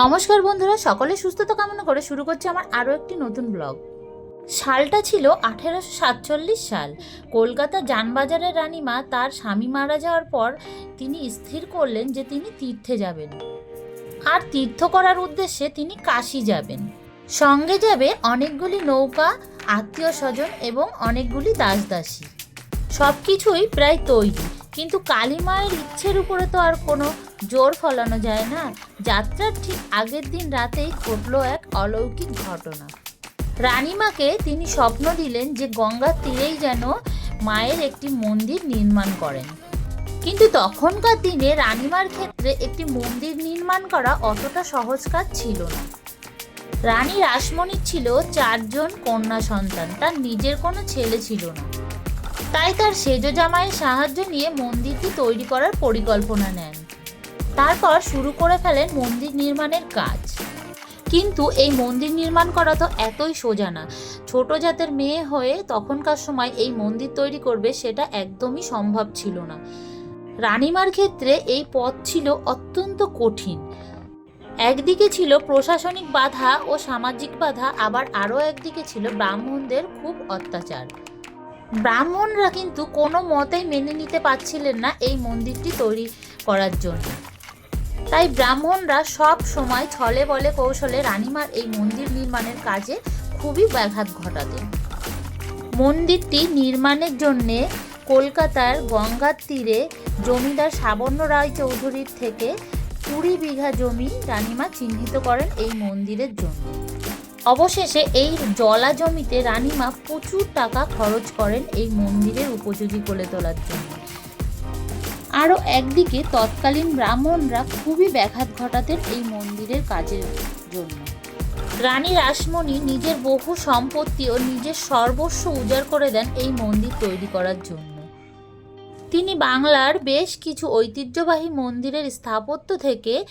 নমস্কার বন্ধুরা, সকলে সুস্থতা কামনা করে শুরু করছে আমার আরও একটি নতুন ব্লগ। সালটা ছিল আঠেরোশো সাতচল্লিশ সাল। কলকাতা যানবাজারের রানীমা তার স্বামী মারা যাওয়ার পর তিনি স্থির করলেন যে তিনি তীর্থে যাবেন। আর তীর্থ করার উদ্দেশ্যে তিনি কাশি যাবেন। সঙ্গে যাবে অনেকগুলি নৌকা আত্মীয় স্বজন এবং অনেকগুলি দাসদাসী। সব কিছুই প্রায় তৈরি। কিন্তু কালী মায়ের ইচ্ছের উপরে তো আর কোনো জোর ফলানো যায় না। যাত্রার ঠিক আগের দিন রাতেই ঘটলো এক অলৌকিক ঘটনা। রানীমাকে তিনি স্বপ্ন দিলেন যে গঙ্গার তীরেই যেন মায়ের একটি মন্দির নির্মাণ করেন। কিন্তু তখনকার দিনে রানীমার ক্ষেত্রে একটি মন্দির নির্মাণ করা অতটা সহজ কাজ ছিল না। রানী রাসমণির ছিল চারজন কন্যা সন্তান, তার নিজের কোনো ছেলে ছিল না। তাই তার সেজ জামাইয়ের সাহায্য নিয়ে মন্দিরটি তৈরি করার পরিকল্পনা নেন। তারপর শুরু করে ফেলেন মন্দির নির্মাণের কাজ। কিন্তু এই মন্দির নির্মাণ করা তো এতই সোজা না। ছোট জাতের মেয়ে হয়ে তখনকার সময় এই মন্দির তৈরি করবে সেটা একদমই সম্ভব ছিল না। রানীমার ক্ষেত্রে এই পথ ছিল অত্যন্ত কঠিন। একদিকে ছিল প্রশাসনিক বাধা ও সামাজিক বাধা, আবার আরও একদিকে ছিল ব্রাহ্মণদের খুব অত্যাচার। ব্রাহ্মণরা কিন্তু কোনো মতেই মেনে নিতে পারছিলেন না এই মন্দিরটি তৈরি করার জন্য। তাই ব্রাহ্মণরা সব সময় ছলে বলে কৌশলে রানীমার এই মন্দির নির্মাণের কাজে খুবই ব্যাঘাত ঘটাতেন মন্দিরটি নির্মাণের জন্যে কলকাতার গঙ্গার তীরে জমিদার সাবর্ণ রায় চৌধুরীর থেকে কুড়ি বিঘা জমি রানীমা চিহ্নিত করেন এই মন্দিরের জন্য। অবশেষে এই জলা জমিতে রানীমা প্রচুর টাকা খরচ করেন এই মন্দিরের উপযোগী করে তোলার জন্য। আরও একদিকে তৎকালীন ব্রাহ্মণরা খুবই ব্যাঘাত ঘটাতেন এই মন্দিরের কাজের জন্য। রানী রাসমণি নিজের বহু সম্পত্তি ও নিজের সর্বস্ব উজাড় করে দেন এই মন্দির তৈরি করার জন্য। তিনি বাংলার বেশ কিছু ঐতিহ্যবাহী মন্দিরের স্থাপত্য থেকে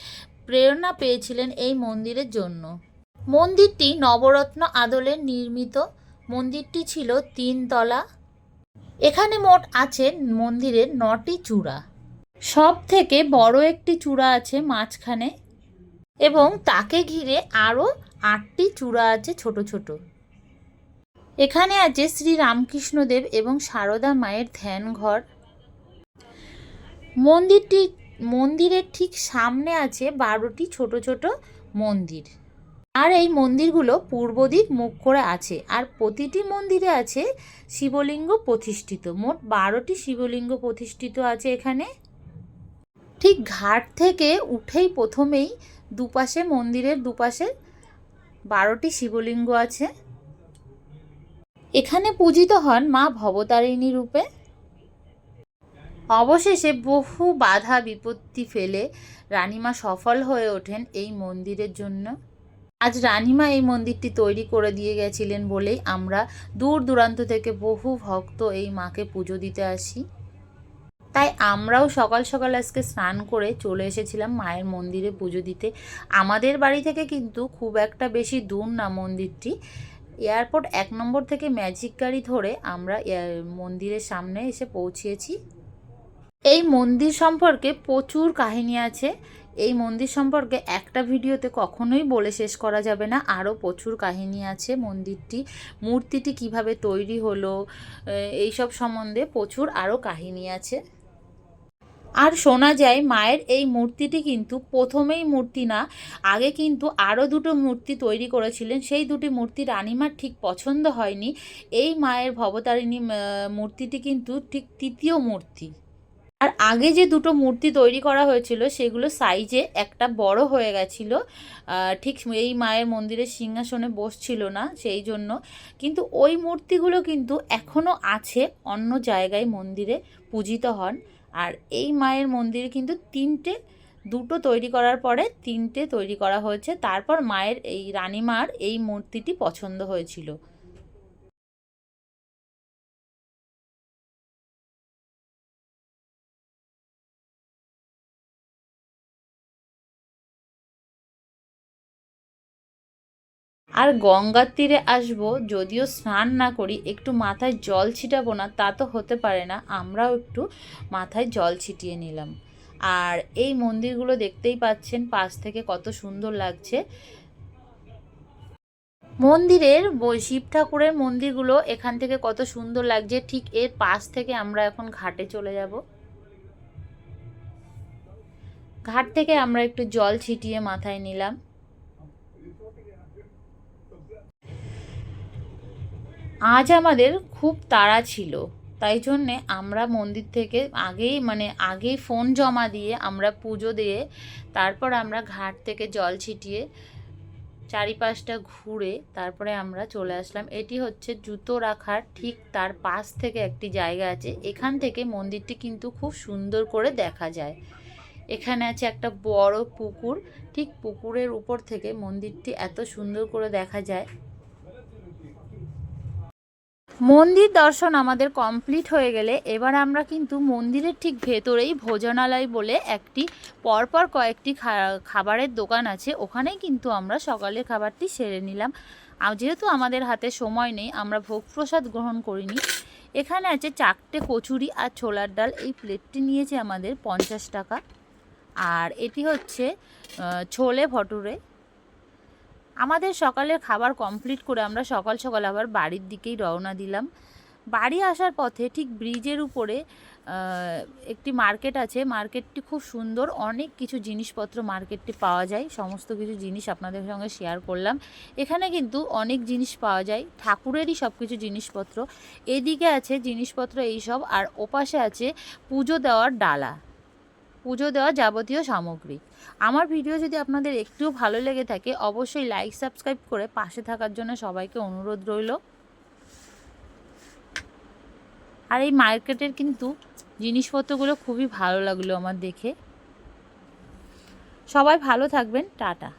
প্রেরণা পেয়েছিলেন এই মন্দিরের জন্য। মন্দিরটি নবরত্ন আদলে নির্মিত। মন্দিরটি ছিল তিনতলা। এখানে মোট আছে মন্দিরের নটি চূড়া। সব থেকে বড় একটি চূড়া আছে মাঝখানে এবং তাকে ঘিরে আরও আটটি চূড়া আছে ছোট ছোট। এখানে আছে শ্রী রামকৃষ্ণদেব এবং সারদা মায়ের ধ্যান ঘর। মন্দিরটি, মন্দিরের ঠিক সামনে আছে বারোটি ছোট ছোট মন্দির। আর এই মন্দিরগুলো পূর্ব দিক মুখ করে আছে। আর প্রতিটি মন্দিরে আছে শিবলিঙ্গ প্রতিষ্ঠিত। মোট বারোটি শিবলিঙ্গ প্রতিষ্ঠিত আছে এখানে। ঠিক ঘাট থেকে উঠেই প্রথমেই দুপাশে মন্দিরের দুপাশে বারোটি শিবলিঙ্গ আছে। এখানে পূজিত হন মা ভবতারিণী রূপে। অবশেষে বহু বাধা বিপত্তি ফেলে রানীমা সফল হয়ে ওঠেন এই মন্দিরের জন্য। আজ রানীমা এই মন্দিরটি তৈরি করে দিয়ে গেছিলেন বলেই আমরা দূর দূরান্ত থেকে বহু ভক্ত এই মাকে পুজো দিতে আসি। তাই আমরাও সকাল সকাল আজকে স্নান করে চলে এসেছিলাম মায়ের মন্দিরে পুজো দিতে। আমাদের বাড়ি থেকে কিন্তু খুব একটা বেশি দূর না মন্দিরটি। এয়ারপোর্ট এক নম্বর থেকে ম্যাজিক গাড়ি ধরে আমরা মন্দিরের সামনে এসে পৌঁছিয়েছি এই মন্দির সম্পর্কে প্রচুর কাহিনী আছে। এই মন্দির সম্পর্কে একটা ভিডিওতে কখনোই বলে শেষ করা যাবে না। আরও প্রচুর কাহিনী আছে মন্দিরটি, মূর্তিটি কীভাবে তৈরি হলো এই সব সম্বন্ধে প্রচুর আরও কাহিনী আছে। আর শোনা যায়, মায়ের এই মূর্তিটি কিন্তু প্রথমেই মূর্তি না, আগে কিন্তু আরও দুটো মূর্তি তৈরি করেছিলেন। সেই দুটি মূর্তি রানিমার ঠিক পছন্দ হয়নি। এই মায়ের ভবতারিণী মূর্তিটি কিন্তু ঠিক তৃতীয় মূর্তি। আর আগে যে দুটো মূর্তি তৈরি করা হয়েছিল, সেগুলো সাইজে একটা বড় হয়ে গেছিল। ঠিক এই মায়ের মন্দিরের সিংহাসনে বসছিল না সেই জন্য। কিন্তু ওই মূর্তিগুলো কিন্তু এখনও আছে, অন্য জায়গায় মন্দিরে পূজিত হন। আর এই মায়ের মন্দিরে কিন্তু তিনটে, দুটো তৈরি করার পরে তিনটে তৈরি করা হয়েছে। তারপর মায়ের এই রানীমার এই মূর্তিটি পছন্দ হয়েছিল। আর গঙ্গার তীরে আসব, যদিও স্নান না করি, একটু মাথায় জল ছিটাবো না, তা তো হতে পারে না, আমরাও একটু মাথায় জল ছিটিয়ে নিলাম। আর এই মন্দিরগুলো দেখতেই পাচ্ছেন, পাশ থেকে কত সুন্দর লাগছে। মন্দিরের শিব ঠাকুরের মন্দিরগুলো এখান থেকে কত সুন্দর লাগছে, ঠিক এর পাশ থেকে আমরা এখন ঘাটে চলে যাব। ঘাট থেকে আমরা একটু জল ছিটিয়ে মাথায় নিলাম। আজ আমাদের খুব তাড়া ছিল। তাই জন্যে আমরা মন্দির থেকে আগেই মানে আগেই ফোন জমা দিয়ে আমরা পুজো দিয়ে তারপর আমরা ঘাট থেকে জল ছিটিয়ে চারিপাশটা ঘুরে তারপরে আমরা চলে আসলাম। এটি হচ্ছে জুতো রাখার ঠিক তার পাশ থেকে একটি জায়গা আছে। এখান থেকে মন্দিরটি কিন্তু খুব সুন্দর করে দেখা যায়। এখানে আছে একটা বড় পুকুর। ঠিক পুকুরের উপর থেকে মন্দিরটি এত সুন্দর করে দেখা যায়। মন্দির দর্শন আমাদের কমপ্লিট হয়ে গেলে এবার আমরা কিন্তু মন্দিরের ঠিক ভেতরেই ভোজনালয় বলে একটি পরপর কয়েকটি খাবারের দোকান আছে। ওখানেই কিন্তু আমরা সকালের খাবারটি সেরে নিলাম। যেহেতু আমাদের হাতে সময় নেই, আমরা ভোগ প্রসাদ গ্রহণ করিনি। এখানে আছে চারটে কচুরি আর ছোলার ডাল। এই প্লেটটি নিয়েছে আমাদের পঞ্চাশ টাকা। আর এটি হচ্ছে ছোলে ভটুরে। আমাদের সকালের খাবার কমপ্লিট করে আমরা সকাল সকাল আবার বাড়ির দিকেই রওনা দিলাম। বাড়ি আসার পথে ঠিক ব্রিজের উপরে একটি মার্কেট আছে। মার্কেটটি খুব সুন্দর। অনেক কিছু জিনিসপত্র মার্কেটটি পাওয়া যায়। সমস্ত কিছু জিনিস আপনাদের সঙ্গে শেয়ার করলাম। এখানে কিন্তু অনেক জিনিস পাওয়া যায়। ঠাকুরেরই সব কিছু জিনিসপত্র। এদিকে আছে জিনিসপত্র এইসব। আর ওপাশে আছে পুজো দেওয়ার ডালা। পুজো দেওয়া যাবতীয় সামগ্রী। আমার ভিডিও যদি আপনাদের একটুও ভালো লেগে থাকে, অবশ্যই লাইক সাবস্ক্রাইব করে পাশে থাকার জন্য সবাইকে অনুরোধ রইল। আর এই মার্কেটের কিন্তু জিনিসপত্রগুলো খুবই ভালো লাগল আমার দেখে। সবাই ভালো থাকবেন টাটা।